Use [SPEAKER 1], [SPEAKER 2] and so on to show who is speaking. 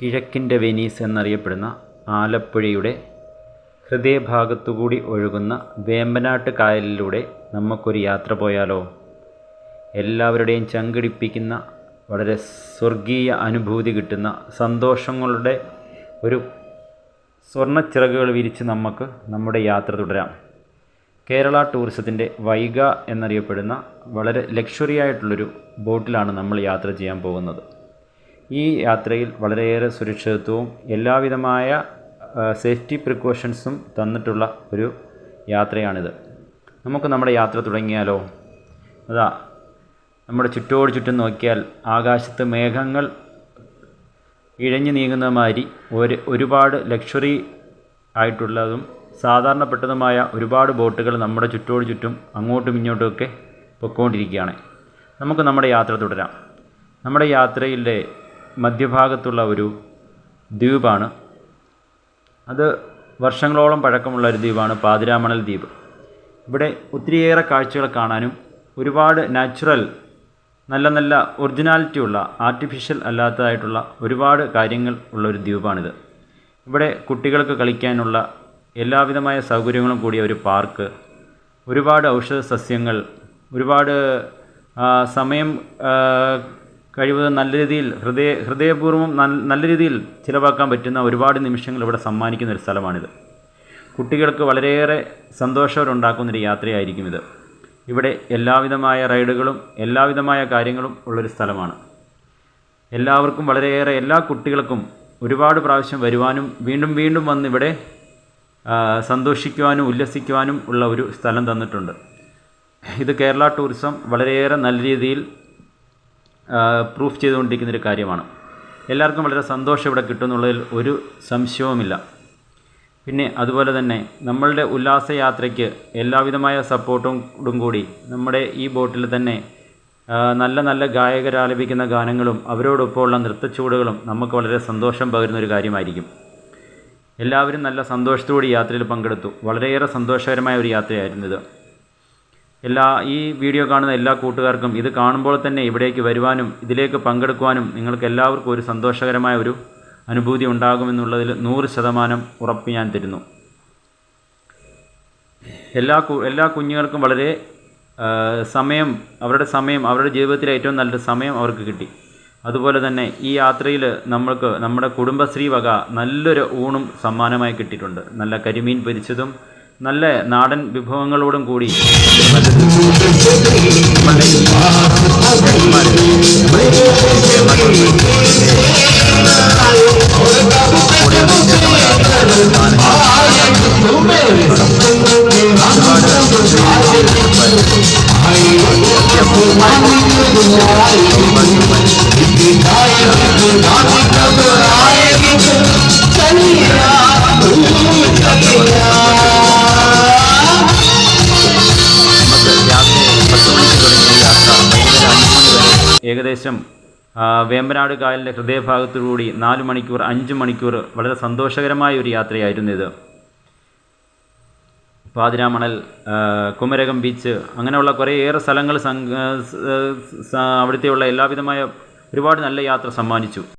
[SPEAKER 1] കിഴക്കിന്റെ Venice എന്നറിയപ്പെടുന്ന ആലപ്പുഴയുടെ ഹൃദയഭാഗത്തുകൂടി ഒഴുകുന്ന വേമ്പനാട്ട് കായലിലൂടെ നമുക്കൊരു യാത്ര പോയാലോ? എല്ലാവരുടെയും ചങ്കിടിപ്പിക്കുന്ന വളരെ സ്വർഗീയ അനുഭൂതി കിട്ടുന്ന സന്തോഷങ്ങളുടെ ഒരു സ്വർണച്ചിറകുകൾ വിരിച്ച് നമുക്ക് നമ്മുടെ യാത്ര തുടരാം. കേരള ടൂറിസത്തിന്റെ വൈഗ എന്നറിയപ്പെടുന്ന വളരെ ലക്ഷറി ആയിട്ടുള്ളൊരു ബോട്ടിലാണ് നമ്മൾ യാത്ര ചെയ്യാൻ പോകുന്നത്. ഈ യാത്രയിൽ വളരെയേറെ സുരക്ഷിതത്വവും എല്ലാവിധമായ സേഫ്റ്റി പ്രിക്കോഷൻസും തന്നിട്ടുള്ള ഒരു യാത്രയാണിത്. നമുക്ക് നമ്മുടെ യാത്ര തുടങ്ങിയാലോ? അതാ നമ്മുടെ ചുറ്റോട് ചുറ്റും നോക്കിയാൽ ആകാശത്ത് മേഘങ്ങൾ ഇഴഞ്ഞു നീങ്ങുന്ന മാതിരി ഒരു ഒരുപാട് ലക്ഷറി ആയിട്ടുള്ളതും സാധാരണപ്പെട്ടതുമായ ഒരുപാട് ബോട്ടുകൾ നമ്മുടെ ചുറ്റോട് ചുറ്റും അങ്ങോട്ടും ഇങ്ങോട്ടുമൊക്കെ പൊയ്ക്കൊണ്ടിരിക്കുകയാണ് നമുക്ക് നമ്മുടെ യാത്ര തുടരാം. നമ്മുടെ യാത്രയിലെ മധ്യഭാഗത്തുള്ള ഒരു ദ്വീപാണ്. അത് വർഷങ്ങളോളം പഴക്കമുള്ള ഒരു ദ്വീപാണ് പാതിരാമണൽ ദ്വീപ്. ഇവിടെ ഒത്തിരിയേറെ കാഴ്ചകൾ കാണാനും ഒരുപാട് നാച്ചുറൽ നല്ല നല്ല ഒറിജിനാലിറ്റി ഉള്ള ആർട്ടിഫിഷ്യൽ അല്ലാത്തതായിട്ടുള്ള ഒരുപാട് കാര്യങ്ങൾ ഉള്ള ഒരു ദ്വീപാണിത്. ഇവിടെ കുട്ടികൾക്ക് കളിക്കാനുള്ള എല്ലാവിധമായ സൗകര്യങ്ങളും കൂടിയ ഒരു പാർക്ക് ഒരുപാട് ഔഷധ സസ്യങ്ങൾ ഒരുപാട് സമയം കഴിവതും നല്ല രീതിയിൽ ഹൃദയ ഹൃദയപൂർവം നല്ല രീതിയിൽ ചിലവാക്കാൻ പറ്റുന്ന ഒരുപാട് നിമിഷങ്ങൾ ഇവിടെ സമ്മാനിക്കുന്ന ഒരു സ്ഥലമാണിത്. കുട്ടികൾക്ക് വളരെയേറെ സന്തോഷമുണ്ടാക്കുന്നൊരു യാത്രയായിരിക്കും ഇത്. ഇവിടെ എല്ലാവിധമായ റൈഡുകളും എല്ലാവിധമായ കാര്യങ്ങളും ഉള്ളൊരു സ്ഥലമാണ്. എല്ലാവർക്കും വളരെയേറെ എല്ലാ കുട്ടികൾക്കും ഒരുപാട് പ്രാവശ്യം വരുവാനും വീണ്ടും വീണ്ടും വന്ന് ഇവിടെ സന്തോഷിക്കുവാനും ഉല്ലസിക്കുവാനും ഉള്ള ഒരു സ്ഥലം തന്നിട്ടുണ്ട്. ഇത് കേരള ടൂറിസം വളരെയേറെ നല്ല രീതിയിൽ പ്രൂഫ് ചെയ്തുകൊണ്ടിരിക്കുന്ന ഒരു കാര്യമാണ്. എല്ലാവർക്കും വളരെ സന്തോഷം ഇവിടെ കിട്ടുമെന്നുള്ളതിൽ ഒരു സംശയവുമില്ല. പിന്നെ അതുപോലെ തന്നെ നമ്മളുടെ ഉല്ലാസയാത്രയ്ക്ക് എല്ലാവിധമായ സപ്പോർട്ടും കൂടി നമ്മുടെ ഈ ബോട്ടിൽ തന്നെ നല്ല നല്ല ഗായകരാലപിക്കുന്ന ഗാനങ്ങളും അവരോടൊപ്പമുള്ള നൃത്തച്ചുവടുകളും നമുക്ക് വളരെ സന്തോഷം പകരുന്ന ഒരു കാര്യമായിരിക്കും. എല്ലാവരും നല്ല സന്തോഷത്തോടെ യാത്രയിൽ പങ്കെടുത്തു. വളരെയേറെ സന്തോഷകരമായ ഒരു യാത്രയായിരുന്നു ഇത്. എല്ലാ ഈ വീഡിയോ കാണുന്ന എല്ലാ കൂട്ടുകാർക്കും ഇത് കാണുമ്പോൾ തന്നെ ഇവിടേക്ക് വരുവാനും ഇതിലേക്ക് പങ്കെടുക്കുവാനും നിങ്ങൾക്ക് എല്ലാവർക്കും ഒരു സന്തോഷകരമായ ഒരു അനുഭൂതി ഉണ്ടാകുമെന്നുള്ളതിൽ നൂറ് ശതമാനം ഉറപ്പ് ഞാൻ തരുന്നു. എല്ലാ എല്ലാ കുഞ്ഞുങ്ങൾക്കും വളരെ സമയം അവരുടെ സമയം അവരുടെ ജീവിതത്തിലെ ഏറ്റവും നല്ലൊരു സമയം അവർക്ക് കിട്ടി. അതുപോലെ തന്നെ ഈ യാത്രയിൽ നമ്മൾക്ക് നമ്മുടെ കുടുംബശ്രീ വക നല്ലൊരു ഊണും സമ്മാനമായി കിട്ടിയിട്ടുണ്ട്. നല്ല കരിമീൻ പൊരിച്ചതും നല്ല നാടൻ വിഭവങ്ങളോടും കൂടി ഏകദേശം വേമ്പനാട് കായലിന്റെ ഹൃദയഭാഗത്തുകൂടി നാല് മണിക്കൂർ അഞ്ച് മണിക്കൂർ വളരെ സന്തോഷകരമായ ഒരു യാത്രയായിരുന്നു ഇത്. പാതിരാമണൽ കുമരകം ബീച്ച് അങ്ങനെയുള്ള കുറേ ഏറെ സ്ഥലങ്ങൾ അവിടുത്തെയുള്ള എല്ലാവിധമായ ഒരുപാട് നല്ല യാത്ര സമ്മാനിച്ചു.